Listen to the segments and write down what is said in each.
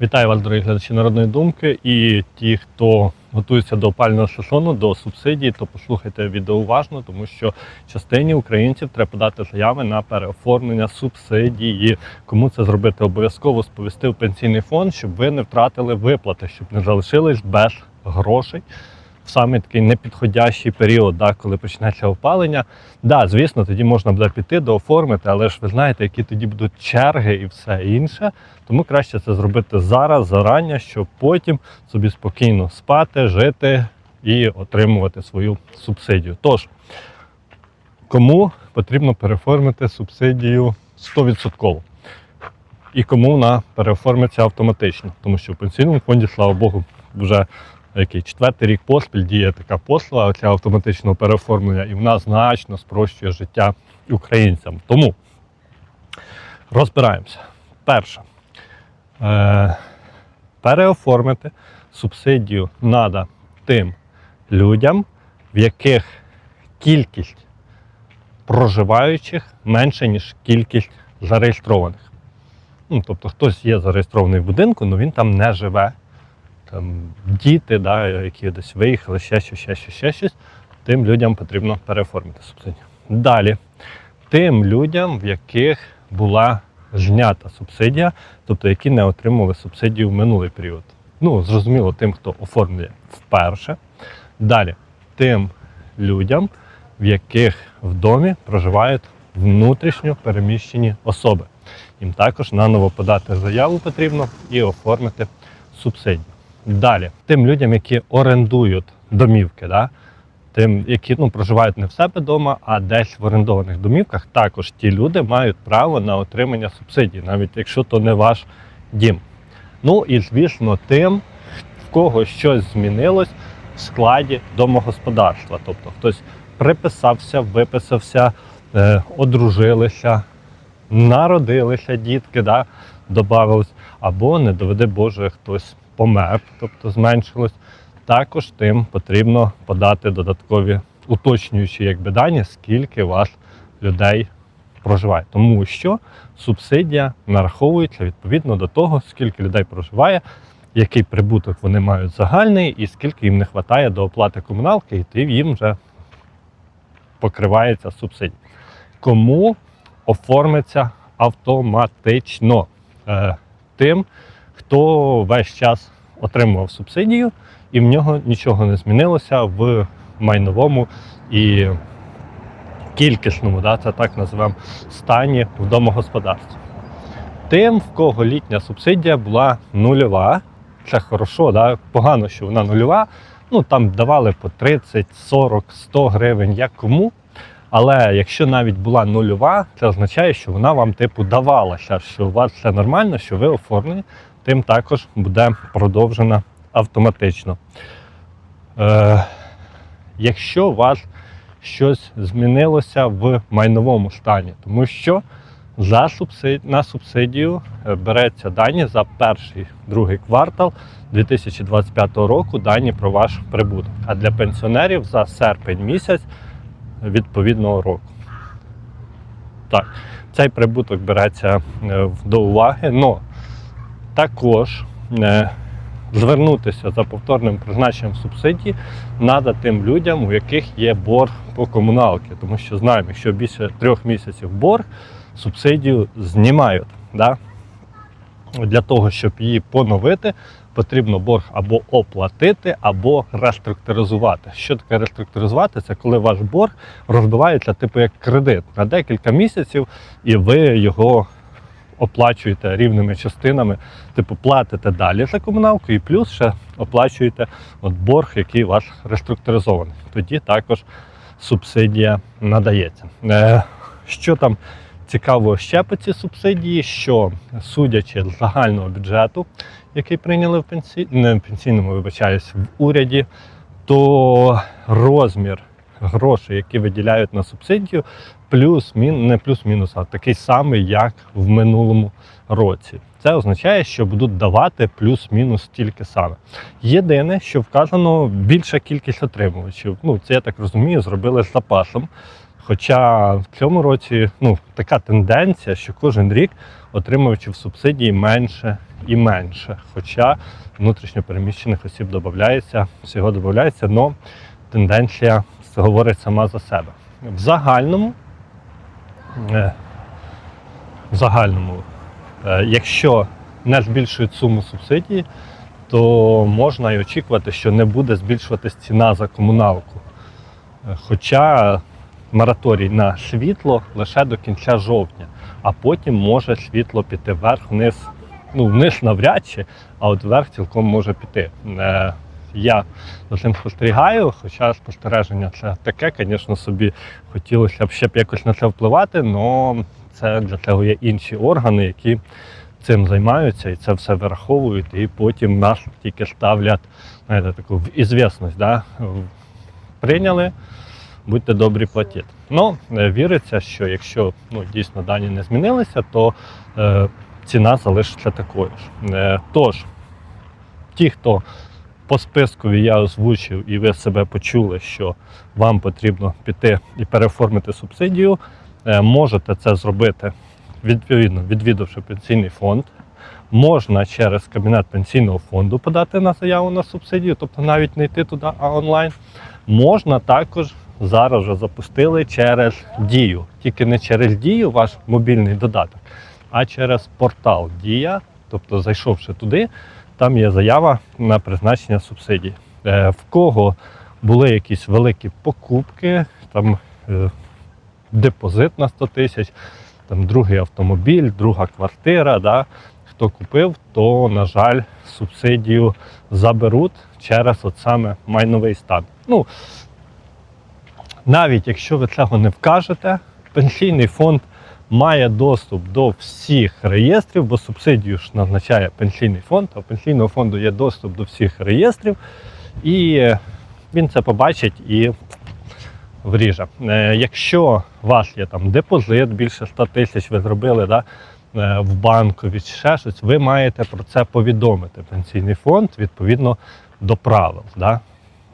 Вітаю вас, дорогі глядачі народної думки. І ті, хто готується до опального сезону, до субсидій, то послухайте відео уважно, тому що частині українців треба подати заяви на переоформлення субсидії. Кому це зробити? Обов'язково сповісти в пенсійний фонд, щоб ви не втратили виплати, щоб не залишились без грошей. В саме такий непідходящий період, да, коли почнеться опалення. Да, звісно, тоді можна буде піти дооформити, але ж ви знаєте, які тоді будуть черги і все інше. Тому краще це зробити зараз, зарання, щоб потім собі спокійно спати, жити і отримувати свою субсидію. Тож, кому потрібно переформити субсидію 100%? І кому вона переоформиться автоматично, тому що в пенсійному фонді, слава Богу, вже який четвертий рік поспіль діє така послуга ця автоматичного переоформлення, і вона значно спрощує життя українцям. Тому розбираємося. Перше, е, переоформити субсидію треба тим людям, в яких кількість проживаючих менше, ніж кількість зареєстрованих. Ну, тобто хтось є зареєстрований в будинку, але він там не живе. Там діти, да, які десь виїхали, ще щось, ще щось, ще щось. Тим людям потрібно переоформити субсидію. Далі, тим людям, в яких була знята субсидія, тобто які не отримували субсидію в минулий період. Ну, зрозуміло, тим, хто оформлює вперше. Далі, тим людям, в яких в домі проживають внутрішньо переміщені особи. Їм також наново подати заяву потрібно і оформити субсидію. Далі, тим людям, які орендують домівки, да? тим, які ну, проживають не в себе вдома, а десь в орендованих домівках, також ті люди мають право на отримання субсидій, навіть якщо то не ваш дім. Ну і звісно, тим, в кого щось змінилось в складі домогосподарства. Тобто хтось приписався, виписався, е, одружилися, народилися дітки, да, додавалось, або не доведе Боже, хтось помер, тобто зменшилось. Також тим потрібно подати додаткові уточнюючі якби, дані, скільки у вас людей проживає. Тому що субсидія нараховується відповідно до того, скільки людей проживає, який прибуток вони мають загальний, і скільки їм не вистачає до оплати комуналки, і тим їм вже покривається субсидія. Кому оформиться автоматично Е, тим, хто весь час отримував субсидію, і в нього нічого не змінилося в майновому і кількісному, да, це так називаємо, стані в домогосподарстві. Тим, в кого літня субсидія була нульова, це хорошо, да? погано, що вона нульова. Ну там давали по 30, 40, 100 гривень, як кому. Але якщо навіть була нульова, це означає, що вона вам типу давалася, що у вас все нормально, що ви оформлені, тим також буде продовжена автоматично. Е, якщо у вас щось змінилося в майновому стані, тому що за субсид... на субсидію е, береться дані за перший другий квартал 2025 року дані про ваш прибуток. А для пенсіонерів за серпень місяць відповідного року. Так, цей прибуток береться е, до уваги, але також е, звернутися за повторним призначенням субсидії треба тим людям, у яких є борг по комуналці. Тому що знаємо, якщо більше трьох місяців борг, субсидію знімають. Да? Для того, щоб її поновити, потрібно борг або оплатити, або реструктуризувати. Що таке реструктуризувати? Це коли ваш борг розбивається типу як кредит на декілька місяців, і ви його оплачуєте рівними частинами, типу платите далі за комуналку, і плюс ще оплачуєте от борг, який у вас реструктуризований. Тоді також субсидія надається. Е, Що там цікаво ще по ці субсидії, що судячи з загального бюджету, який прийняли в пенсі... не в пенсійному, вибачаюсь, в уряді, то розмір грошей, які виділяють на субсидію, плюс-мін, не плюс-мінус, а такий самий, як в минулому році. Це означає, що будуть давати плюс-мінус тільки саме. Єдине, що вказано більша кількість отримувачів. Ну, це я так розумію, зробили з запасом. Хоча в цьому році ну, така тенденція, що кожен рік отримувачів субсидії менше, і менше. Хоча внутрішньопереміщених осіб додається, всього додається, але тенденція говорить сама за себе. В загальному, е, в загальному, е, якщо не збільшують суму субсидії, то можна і очікувати, що не буде збільшуватись ціна за комуналку. Е, Хоча мораторій на світло лише до кінця жовтня, а потім може світло піти вверх-вниз. Ну, вниз навряд чи, а от вверх цілком може піти. Я за цим спостерігаю, хоча спостереження це таке, звісно, собі хотілося б ще б якось на це впливати, але це для цього є інші органи, які цим займаються і це все вираховують, і потім нас тільки ставлять знаєте, таку в ізвісність. Да? Прийняли, будьте добрі, платіть. Ну, е, віриться, що якщо ну, дійсно дані не змінилися, то е, ціна залишиться такою ж. Е, тож, ті, хто по спискові я озвучив, і ви себе почули, що вам потрібно піти і переоформити субсидію, е, можете це зробити відповідно, відвідавши пенсійний фонд. Можна через кабінет пенсійного фонду подати на заяву на субсидію, тобто навіть не йти туди, а онлайн. Можна також зараз вже запустили через дію, тільки не через дію, ваш мобільний додаток, а через портал Дія. Тобто, зайшовши туди, там є заява на призначення субсидій. Е, В кого були якісь великі покупки, там е, депозит на 100 тисяч, там другий автомобіль, друга квартира. Да? Хто купив, то, на жаль, субсидію заберуть через от саме майновий стан. Ну, навіть якщо ви цього не вкажете, пенсійний фонд має доступ до всіх реєстрів, бо субсидію ж назначає пенсійний фонд, а у пенсійного фонду є доступ до всіх реєстрів, і він це побачить і вріже. Е, Якщо у вас є там депозит більше 100 тисяч, ви зробили да, е, в банку від ще щось, ви маєте про це повідомити пенсійний фонд відповідно до правил. Да?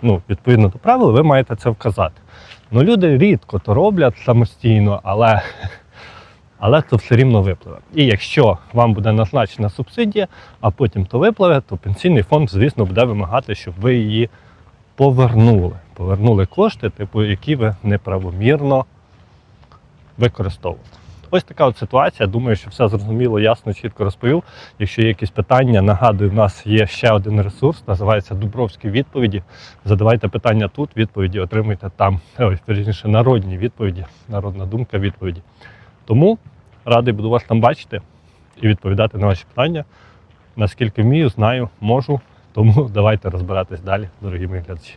Ну, відповідно до правил, ви маєте це вказати. Ну, люди рідко то роблять самостійно, але, але це все рівно випливе. І якщо вам буде назначена субсидія, а потім то випливе, то пенсійний фонд, звісно, буде вимагати, щоб ви її повернули. Повернули кошти, типу, які ви неправомірно використовували. Ось така от ситуація. Думаю, що все зрозуміло, ясно, чітко розповів. Якщо є якісь питання, нагадую, в нас є ще один ресурс, називається Дубровські відповіді. Задавайте питання тут, відповіді отримуйте там. Ой, верніше, народні відповіді, народна думка відповіді. Тому радий буду вас там бачити і відповідати на ваші питання. Наскільки вмію, знаю, можу. Тому давайте розбиратись далі, дорогі мої глядачі.